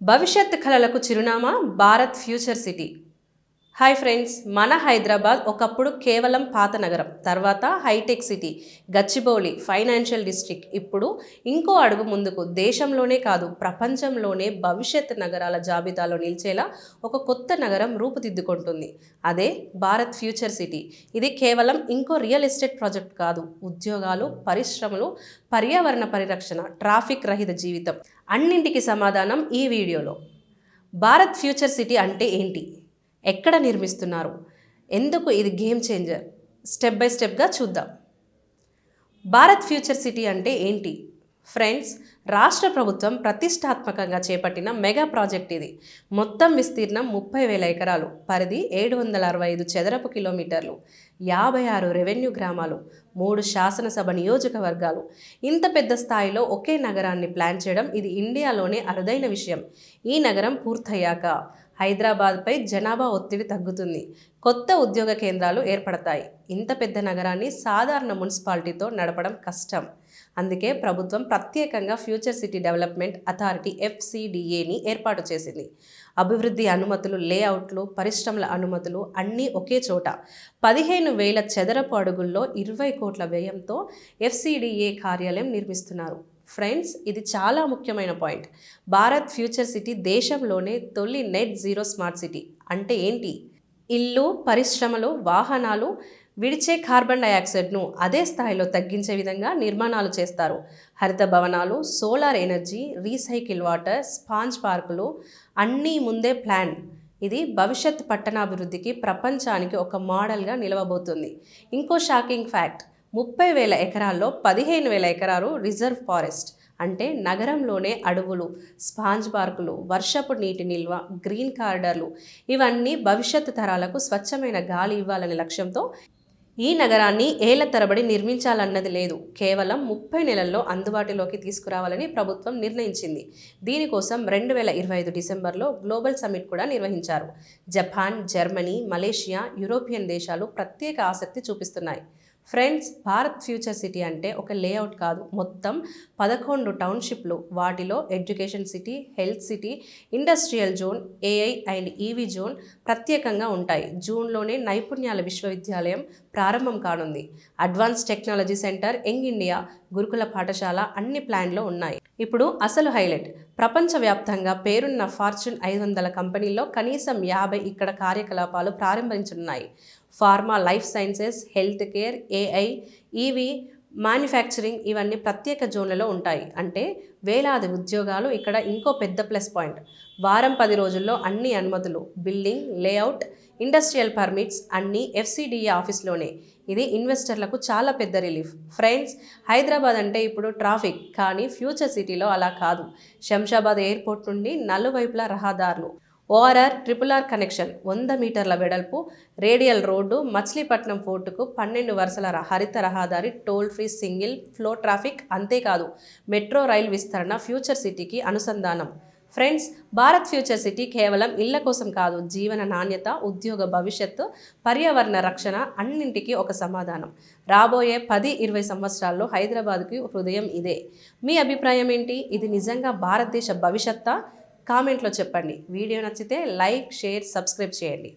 భవిష్యత్ కళలకు చిరునామా Bharat future city. Hi friends మన హైదరాబాద్ ఒకప్పుడు కేవలం పాత నగరం తర్వాత hitech city Gachibowli financial district. ఇప్పుడు ఇంకో అడుగు ముందుకు దేశంలోనే కాదు ప్రపంచంలోనే భవిష్యత్ నగరాల జాబితాలో నిలిచేలా ఒక కొత్త నగరం రూపుదిద్దుకుంటుంది. అదే భారత్ ఫ్యూచర్ సిటీ. ఇది కేవలం ఇంకో రియల్ ఎస్టేట్ ప్రాజెక్ట్ కాదు ఉద్యోగాలు పరిశ్రమలు పర్యావరణ పరిరక్షణ ట్రాఫిక్ రహిత జీవితం. అన్నింటికి సమాధానం ఈ వీడియోలో. భారత్ ఫ్యూచర్ సిటీ అంటే ఏంటి? ఎక్కడ నిర్మిస్తున్నారు? ఎందుకు ఇది గేమ్ చేంజర్? స్టెప్ బై స్టెప్గా చూద్దాం. భారత్ ఫ్యూచర్ సిటీ అంటే ఏంటి? ఫ్రెండ్స్ రాష్ట్ర ప్రభుత్వం ప్రతిష్టాత్మకంగా చేపట్టిన మెగా ప్రాజెక్ట్ ఇది. మొత్తం విస్తీర్ణం ముప్పై వేల ఎకరాలు పరిధి ఏడు వందల అరవై ఐదు చదరపు కిలోమీటర్లు యాభై ఆరు రెవెన్యూ గ్రామాలు మూడు శాసనసభ నియోజకవర్గాలు. ఇంత పెద్ద స్థాయిలో ఒకే నగరాన్ని ప్లాన్ చేయడం ఇది ఇండియాలోనే అరుదైన విషయం. ఈ నగరం పూర్తయ్యాక హైదరాబాద్పై జనాభా ఒత్తిడి తగ్గుతుంది. కొత్త ఉద్యోగ కేంద్రాలు ఏర్పడతాయి. ఇంత పెద్ద నగరాన్ని సాధారణ మున్సిపాలిటీతో నడపడం కష్టం. అందుకే ప్రభుత్వం ప్రత్యేకంగా ఫ్యూచర్ సిటీ డెవలప్మెంట్ అథారిటీ ఎఫ్సిడిఏని ఏర్పాటు చేసింది. అభివృద్ధి అనుమతులు లేఅవుట్లు పరిశ్రమల అనుమతులు అన్నీ ఒకే చోట. పదిహేను వేల చదరపు అడుగుల్లో ఇరవై కోట్ల వ్యయంతో ఎఫ్సిడిఏ కార్యాలయం నిర్మిస్తున్నారు. ఫ్రెండ్స్ ఇది చాలా ముఖ్యమైన పాయింట్. భారత్ ఫ్యూచర్ సిటీ దేశంలోనే తొలి నెట్ జీరో స్మార్ట్ సిటీ. అంటే ఏంటి? ఇల్లు పరిశ్రమలు వాహనాలు విడిచే కార్బన్ డైఆక్సైడ్ను అదే స్థాయిలో తగ్గించే విధంగా నిర్మాణాలు చేస్తారు. హరిత భవనాలు solar energy recycle water sponge పార్కులు అన్నీ ముందే ప్లాన్. ఇది భవిష్యత్ పట్టణాభివృద్ధికి ప్రపంచానికి ఒక మోడల్గా నిలవబోతుంది. ఇంకో షాకింగ్ ఫ్యాక్ట్ ముప్పై వేల ఎకరాల్లో పదిహేను వేల ఎకరాలు రిజర్వ్ ఫారెస్ట్ అంటే నగరంలోనే అడవులు స్పాంజ్ పార్కులు వర్షపు నీటి నిల్వ గ్రీన్ కార్డర్లు. ఇవన్నీ భవిష్యత్తు తరాలకు స్వచ్ఛమైన గాలి ఇవ్వాలనే లక్ష్యంతో ఈ నగరాన్ని ఏళ్ళ తరబడి నిర్మించాలన్నది లేదు. కేవలం ముప్పై నెలల్లో అందుబాటులోకి తీసుకురావాలని ప్రభుత్వం నిర్ణయించింది. దీనికోసం రెండు వేల ఇరవై ఐదు డిసెంబర్లో గ్లోబల్ సమ్మిట్ కూడా నిర్వహించారు. జపాన్ జర్మనీ మలేషియా యూరోపియన్ దేశాలు ప్రత్యేక ఆసక్తి చూపిస్తున్నాయి. ఫ్రెండ్స్ భారత్ ఫ్యూచర్ సిటీ అంటే ఒక లేఅవుట్ కాదు. మొత్తం పదకొండు టౌన్షిప్లు వాటిలో education city health city industrial zone AI and EV zone ప్రత్యేకంగా ఉంటాయి. జూన్లోనే నైపుణ్యాల విశ్వవిద్యాలయం ప్రారంభం కానుంది. Advance technology centre young India గురుకుల పాఠశాల అన్ని ప్లాన్లో ఉన్నాయి. ఇప్పుడు అసలు హైలైట్. ప్రపంచవ్యాప్తంగా పేరున్న ఫార్చ్యూన్ ఐదు వందల కంపెనీల్లో కనీసం యాభై ఇక్కడ కార్యకలాపాలు ప్రారంభించనున్నాయి. Pharma life sciences health care AI EV manufacturing ఇవన్నీ ప్రత్యేక జోన్లలో ఉంటాయి. అంటే వేలాది ఉద్యోగాలు ఇక్కడ ఇంకో పెద్ద ప్లస్ పాయింట్. వారం పది రోజుల్లో అన్ని అనుమతులు బిల్డింగ్ లేఅవుట్ ఇండస్ట్రియల్ పర్మిట్స్ అన్నీ ఎఫ్సిడిఏ ఆఫీస్లోనే. ఇది ఇన్వెస్టర్లకు చాలా పెద్ద రిలీఫ్. ఫ్రెండ్స్ హైదరాబాద్ అంటే ఇప్పుడు ట్రాఫిక్ కానీ ఫ్యూచర్ సిటీలో అలా కాదు. శంషాబాద్ ఎయిర్పోర్ట్ నుండి నలువైపులా రహదారులు. ఓఆర్ఆర్ ట్రిపుల్ ఆర్ కనెక్షన్ వంద మీటర్ల వెడల్పు రేడియల్ రోడ్డు మచిలీపట్నం ఫోర్టుకు పన్నెండు వరుసల హరిత రహదారి toll free single flow traffic అంతేకాదు మెట్రో రైల్ విస్తరణ ఫ్యూచర్ సిటీకి అనుసంధానం. ఫ్రెండ్స్ భారత్ ఫ్యూచర్ సిటీ కేవలం ఇళ్ళ కోసం కాదు జీవన నాణ్యత ఉద్యోగ భవిష్యత్తు పర్యావరణ రక్షణ అన్నింటికీ ఒక సమాధానం. రాబోయే పది ఇరవై సంవత్సరాల్లో హైదరాబాద్కి హృదయం ఇదే. మీ అభిప్రాయం ఏంటి? ఇది నిజంగా భారతదేశ భవిష్యత్తా? కామెంట్లో చెప్పండి. వీడియో నచ్చితే లైక్ షేర్ సబ్స్క్రైబ్ చేయండి.